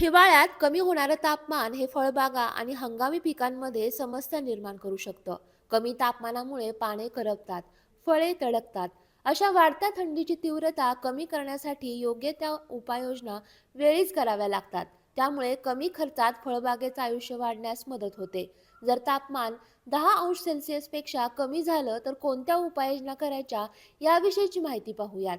हिवाळ्यात कमी होणारं तापमान हे फळबागा आणि हंगामी पिकांमध्ये समस्या निर्माण करू शकतं. कमी तापमानामुळे पाने करपतात फळे तडकतात. अशा वाढत्या थंडीची तीव्रता कमी करण्यासाठी योग्य त्या उपाययोजना वेळीच कराव्या लागतात. त्यामुळे कमी खर्चात फळबागेचं आयुष्य वाढण्यास मदत होते. जर तापमान दहा अंश सेल्सिअसपेक्षा कमी झालं तर कोणत्या उपाययोजना करायच्या याविषयीची माहिती पाहूयात.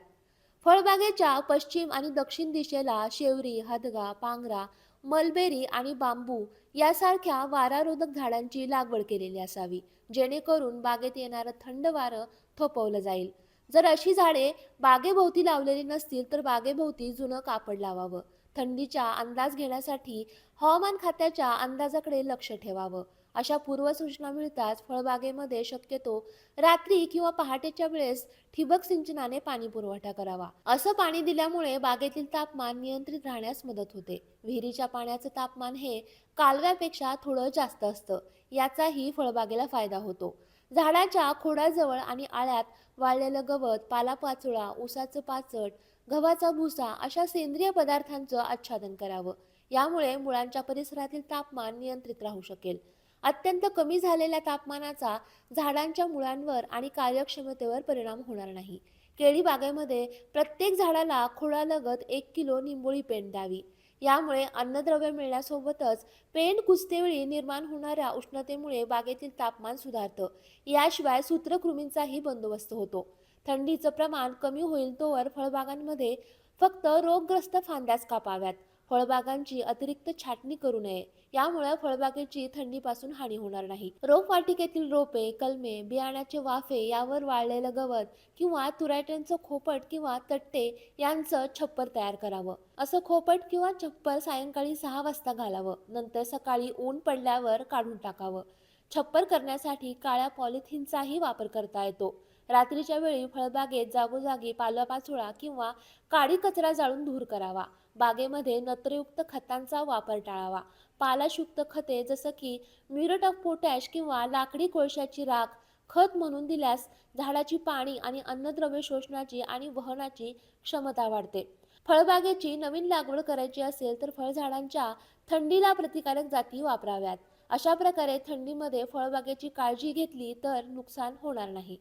फळबागेच्या पश्चिम आणि दक्षिण दिशेला शेवरी हदगा पांगरा मलबेरी आणि बांबू यासारख्या वारारोधक झाडांची लागवड केलेली असावी जेणेकरून बागेत येणारं थंड वारं थोपवलं जाईल. जर अशी झाडे बागेभोवती लावलेली नसतील तर बागेभोवती जुनं कापड लावावं. थंडीचा अंदाज घेण्यासाठी हवामान खात्याच्या अंदाजाकडे लक्ष ठेवावं. अशा पूर्वसूचना मिळताच फळबागेमध्ये शक्यतो रात्री किंवा पहाटेच्या वेळेस ठिबक सिंचनाने पाणी पुरवठा करावा. असं पाणी दिल्यामुळे बागेतील तापमान नियंत्रित राहण्यास मदत होते. विहिरीच्या पाण्याचं तापमान हे कालव्यापेक्षा थोडं जास्त असतं. याचाही फळबागेला फायदा होतो. झाडाच्या खोडाजवळ आणि आळ्यात वाळलेलं गवत पालापाचोळा ऊसाचं पाचट गव्हाचा भुसा अशा सेंद्रिय पदार्थांचं आच्छादन करावं. यामुळे मुळांच्या परिसरातील तापमान नियंत्रित राहू शकेल. अत्यंत कमी झालेल्या तापमानाचा झाडांच्या मुळांवर आणि कार्यक्षमतेवर परिणाम होणार नाही. केळी बागेमध्ये प्रत्येक झाडाला खोडालगत एक किलो निंबोळी पेंड द्यावी. यामुळे अन्नद्रव्य मिळण्यासोबतच पेंड कुस्तेवेळी निर्माण होणाऱ्या उष्णतेमुळे बागेतील तापमान सुधारतं. याशिवाय सूत्रकृमींचाही बंदोबस्त होतो. थंडीचं प्रमाण कमी होईल तोवर फळबागांमध्ये फक्त रोगग्रस्त फांद्याच कापाव्यात. फळबागांची अतिरिक्त छाटणी करू नये. यामुळे फळबागेची थंडीपासून हानी होणार नाही. रोपवाटिकेतील रोपे कलमे बियाण्याचे वाफे यावर वाळलेलं गवत किंवा तुराट्यांचं खोपट किंवा तट्टे यांचं छप्पर तयार करावं. असं खोपट किंवा छप्पर सायंकाळी सहा वाजता घालावं. नंतर सकाळी ऊन पडल्यावर काढून टाकावं. छप्पर करण्यासाठी काळ्या पॉलिथिनचाही वापर करता येतो. रात्रीच्या वेळी फळबागेत जागोजागी पालापाचोळा किंवा काडी कचरा जाळून धूर करावा. बागेमध्ये नत्रयुक्त खतांचा वापर टाळावा. पालाशयुक्त खते जसं की म्युरेट ऑफ पोटॅश किंवा लाकडी कोळशाची राख खत म्हणून दिल्यास झाडाची पाणी आणि अन्नद्रव्य शोषणाची आणि वहनाची क्षमता वाढते. फळबागेची नवीन लागवड करायची असेल तर फळझाडांच्या थंडीला प्रतिकारक जाती वापराव्यात. अशा प्रकारे थंडीमध्ये फळबागेची काळजी घेतली तर नुकसान होणार नाही.